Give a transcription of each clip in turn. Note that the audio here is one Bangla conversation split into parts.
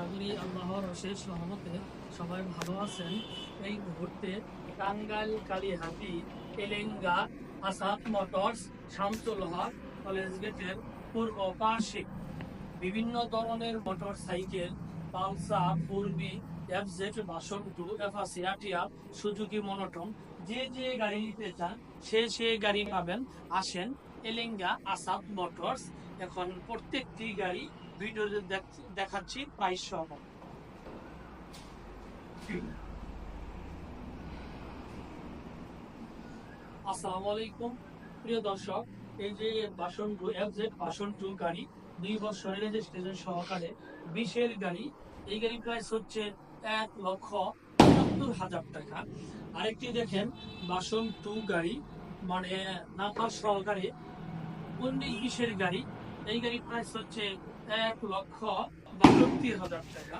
আশা করি আল্লাহর অশেষ রহমতে সবাই ভালো আছেন। এই মুহূর্তে টাঙ্গাইল কালীহাতি এলেঙ্গা আসাদ মোটরস শামসুল কলেজ গেটের পূর্ব পার্শ্বে বিভিন্ন ধরনের মোটর সাইকেল পালসার পূর্বী এফজেড বাসন টু এফাসি আটিয়া, সুজুকি মনোটন যে যে গাড়ি নিতে চান, সে সে গাড়ি পাবেন। আসেন এলেঙ্গা আসাদ মোটরস। এখন প্রত্যেকটি গাড়ি ভিডিওতে দেখ- দেখাচ্ছি প্রাইস সহ। আসসালামু আলাইকুম, প্রিয় দর্শক, এই যে বাসন টু এফজেড বাসন টু গাড়ি, দুই বছরের রেজিস্ট্রেশন সহকারে বিশের গাড়ি, এই গাড়ি প্রাইস হচ্ছে এক লক্ষ পঁচাত্তর হাজার টাকা। আরেকটি দেখেন বাসন টু গাড়ি মানে নাম্বার সহকারে উনিশ বিশের গাড়ি, এই গাড়ি প্রাইস হচ্ছে এক লক্ষ বাষট্টি হাজার টাকা।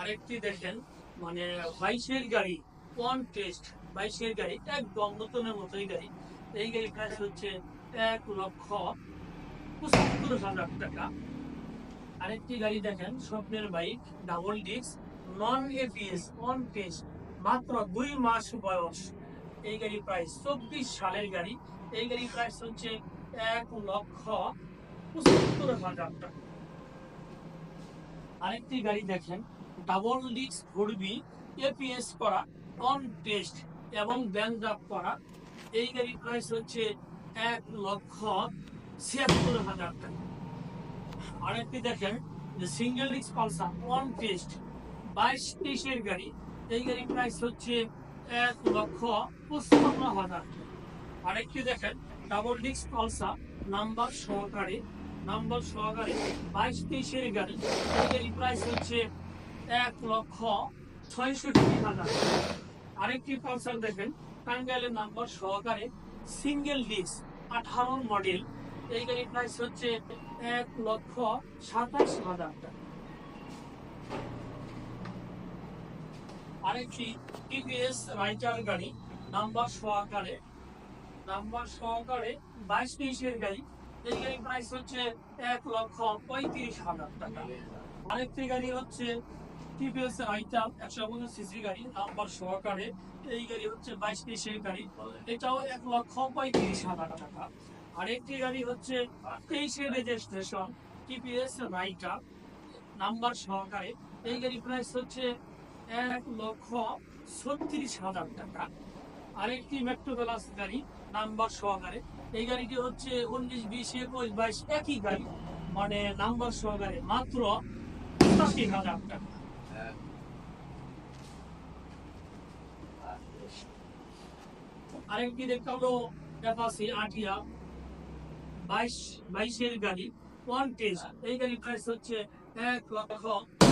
আরেকটি দেখেন মানে বাইশের গাড়ি ওয়ান টেস্ট বাইশের গাড়ি, একদম নতুনের মতোই গাড়ি। এই গাড়ি প্রাইস হচ্ছে এক লক্ষ পঁচাত্তর হাজার টাকা। আরেকটি গাড়ি দেখেন, স্বপ্নের bike double disc non ABS one test মাত্র দুই মাস বয়স। এই গাড়ি প্রাইস চব্বিশ সালের গাড়ি। এই গাড়ি প্রাইস হচ্ছে এক লক্ষ পঁচাত্তর হাজার টাকা। আরেকটি গাড়ি দেখেন ডাবল ডিস্ক ঘুরবি এপিএস করা অন টেস্ট এবং ব্যাংক করা। এই গাড়ির প্রাইস হচ্ছে এক লক্ষ ছিয়াত্তর হাজার টাকা। আরেকটি দেখেন যে single disc Pulsar one test বাইশ তেইশের গাড়ি। এই গাড়ির প্রাইস হচ্ছে এক লক্ষ পঁচপান্ন হাজার টাকা। আরেকটি দেখেন ডাবল ডিস্ক পালসার নাম্বার সহকারে নাম্বার সহকারে বাইশ তেইশের গাড়ি। গাড়ির প্রাইস হচ্ছে এক লক্ষ ছয়ষট্টি হাজার। আরেকটি পালসার দেখেন, টাঙ্গাইলের নাম্বার সহকারে সিঙ্গেল ডিস্ক আঠারো মডেল এই গাড়ির প্রাইস হচ্ছে এক লক্ষ সাতাশ হাজার। টাকা আরেকটি টিভিএস রাইটার গাড়ি, নাম্বার সহকারে নাম্বার সহকারে বাইশ তেইশের গাড়ি। এই প্রাইস হচ্ছে এক লক্ষ পঁয়ত্রিশ হাজার টাকা। আরেকটি গাড়ি হচ্ছে টিভিএস আইটাম একশো পঞ্চাশ সিসি গাড়ি, নাম্বার সহকারে। এই গাড়ি হচ্ছে বাইশ তেইশের গাড়ি। এটাও এক লক্ষ পঁয়ত্রিশ হাজার টাকা। আরেকটি গাড়ি হচ্ছে তেইশের রেজিস্ট্রেশন টিপিএস রাইটার নাম্বার সহকারে। এই গাড়ি প্রাইস হচ্ছে এক লক্ষ ছত্রিশ হাজার টাকা। আরেকটি মেট্রো গাড়ি, নাম্বার সহকারে। এই গাড়িটি হচ্ছে উনিশ, বিশ, একুশ, বাইশ, একই গাড়ি। মানে নাম্বার সহকারে মাত্র পঁচাশি হাজার টাকা। আরেকটি দেখতে হলো অ্যাপাসি আটিয়া বাইশ, বাইশের গাড়ি, ওয়ান টেস্ট এই গাড়ি প্রাইস হচ্ছে এক লক্ষ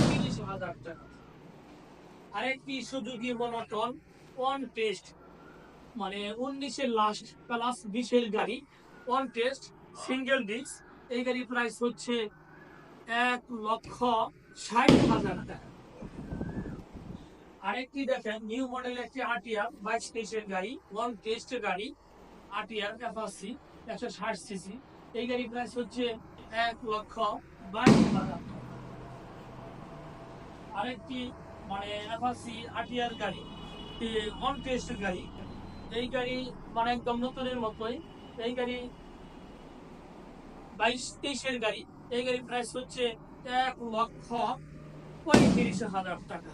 তিরিশ হাজার টাকা। আরেকটি সুজুকি মনোটন, ওয়ান টেস্ট। মানে উনিশের লাস্ট প্লাস বিশের গাড়ি ওয়ান টেস্ট সিঙ্গেল ডিস্ক এই গাড়ির প্রাইস হচ্ছে এক লক্ষ ষাট হাজার টাকা। আরেকটি দেখেন নিউ মডেল একটি আরটিআর বাইশ তেইশের গাড়ি ওয়ান টেস্ট গাড়ি আরটিআর অ্যাপাসি একশো ষাট সিসি এই গাড়ির প্রাইস হচ্ছে এক লক্ষ বাইশ হাজার আরেকটি মানে অ্যাপাসি আরটিআর গাড়ি ওয়ান টেস্ট গাড়ি এই গাড়ি মানে একদম নতুনের মতোই। এই গাড়ি বাইশ তেইশের গাড়ি। এই গাড়ির প্রাইস হচ্ছে এক লক্ষ পঁয়ত্রিশ হাজার টাকা।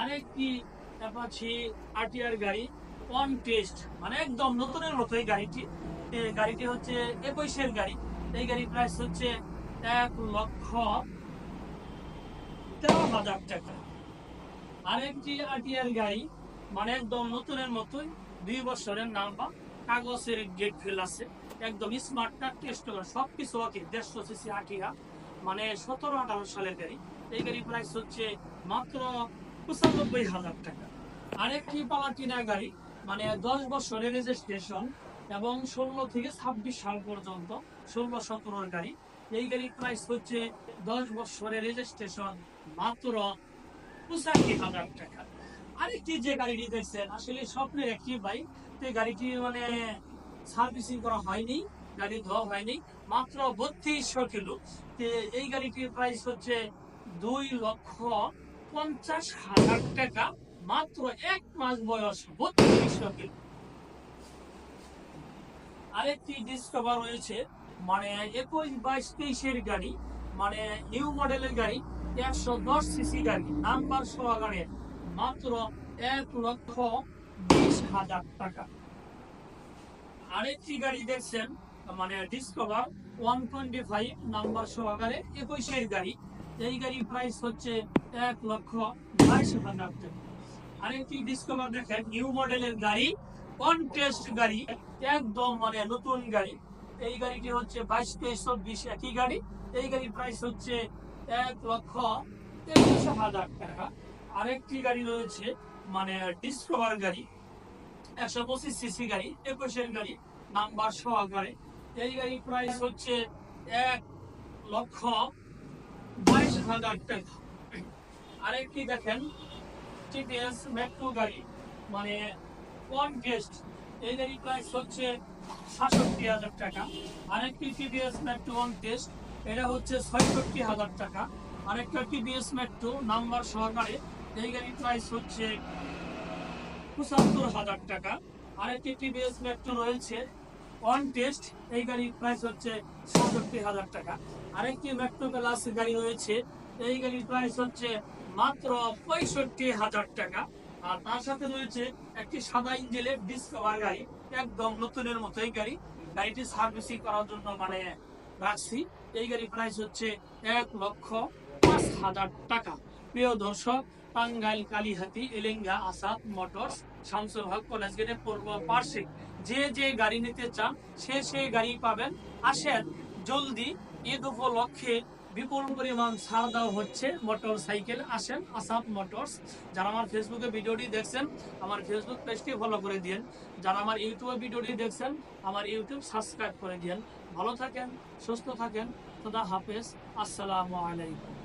আরেকটি অ্যাপাচি আরটিআর গাড়ি অন টেস্ট মানে একদম নতুনের মতো এই গাড়িটি গাড়িটি হচ্ছে একুশের গাড়ি। এই গাড়ির প্রাইস হচ্ছে এক লক্ষ তেরো হাজার টাকা। আরেকটি আরটিআর গাড়ি মানে একদম নতুনের মতোই দুই বছরের নাম্বার, কাগজের গেট ফেল আছে, একদম স্মার্ট কার্ড টেস্ট করা সব কিছু ওকে দেড়শো সিসি আটিয়া মানে সতেরো, আঠারো সালের গাড়ি। এই গাড়ির প্রাইস হচ্ছে মাত্র পঁচানব্বই হাজার টাকা। আরেকটি পালাটিনা গাড়ি মানে দশ বছরের রেজিস্ট্রেশন এবং ষোলো থেকে ছাব্বিশ সাল পর্যন্ত ষোলো, সতেরোর গাড়ি। এই গাড়ির প্রাইস হচ্ছে দশ বছরের রেজিস্ট্রেশন মাত্র পঁচাশি হাজার টাকা। আরেকটি যে গাড়িটি দেখছেন, আসলে স্বপ্নের একটি বাইক তো গাড়িটি মানে সার্ভিসিং করা হয়নি, গাড়ি ধোয়া হয়নি, মাত্র বত্রিশশো কিলো। তে এই গাড়িটির প্রাইস হচ্ছে দুই লক্ষ পঞ্চাশ হাজার টাকা, মাত্র এক মাস বয়স বত্রিশশো কিলো। আরেকটি ডিসকভার রয়েছে মানে একুশ বাইশ তেইশের গাড়ি মানে নিউ মডেলের গাড়ি, একশো দশ সিসি গাড়ি নাম্বার সহকারে মাত্র এক লক্ষ বিশ হাজার টাকা। আরেকটি গাড়ি দেখছেন মানে Discover one twenty five number সহকারে একুশের গাড়ি। এই গাড়ির প্রাইস হচ্ছে এক লক্ষ বাইশ হাজার টাকা। আরেকটি ডিসকভার দেখেন নিউ মডেলের গাড়ি অন টেস্ট গাড়ি, একদম মানে নতুন গাড়ি। এই গাড়িটি হচ্ছে বাইশ তেইশ চব্বিশ একই গাড়ি। এই গাড়ির প্রাইস হচ্ছে এক লক্ষ তেইশ হাজার টাকা। আরেকটি গাড়ি রয়েছে মানে ডিসকভার গাড়ি, একশো পঁচিশ সিসি গাড়ি, একুশের গাড়ি, নাম্বার সহকারে এই গাড়ির প্রাইস হচ্ছে এক লক্ষ বাইশ হাজার টাকা। আরেকটি দেখেন টিভিএস মেট্রো গাড়ি মানে ওয়ান গেস্ট এই গাড়ির প্রাইস হচ্ছে সাতষট্টি হাজার টাকা। আরেকটি টিভিএস মেট্রো ওয়ান টেস্ট এটা হচ্ছে ছয়ষট্টি হাজার টাকা। আরেকটা টিভিএস মেট্রো নাম্বার সহকারে এই গাড়ির প্রাইস হচ্ছে পঁচাত্তর হাজার টাকা। আরেকটি টিভিএস মেট্রো রয়েছে। ওয়ান টেস্ট এই গাড়ির প্রাইস হচ্ছে চৌষট্টি হাজার টাকা। আরেকটি মেট্রো প্লাস গাড়ি রয়েছে। এই গাড়ির প্রাইস হচ্ছে মাত্র পঁয়ষট্টি হাজার টাকা। আর তার সাথে রয়েছে একটি সাদা ইঞ্জিনের ডিসকভার গাড়ি, একদম নতুনের মতো এই গাড়ি। গাড়িটি সার্ভিসিং করার জন্য মানে রাখছি। এই গাড়ির প্রাইস হচ্ছে এক লক্ষ পাঁচ হাজার টাকা। প্রিয় দর্শক টাঙ্গাইল কালীহাতি, এলেঙ্গা আসাদ মোটরস, শামসুল কলেজ গেটে পূর্ব পার্শ্বে। যে যে গাড়ি নিতে চান, সে সেই গাড়ি পাবেন। আসেন, জলদি, ঈদ উপলক্ষে বিপুল পরিমাণ ছাড় দেওয়া হচ্ছে মোটর সাইকেল। আসেন আসাদ মোটরস। যারা আমার ফেসবুকে ভিডিওটি দেখছেন, আমার ফেসবুক পেজটি ফলো করে দিন যারা আমার ইউটিউবে ভিডিওটি দেখছেন, আমার ইউটিউব সাবস্ক্রাইব করে দিন ভালো থাকেন, সুস্থ থাকেন। খোদা হাফেজ। আসসালামু আলাইকুম।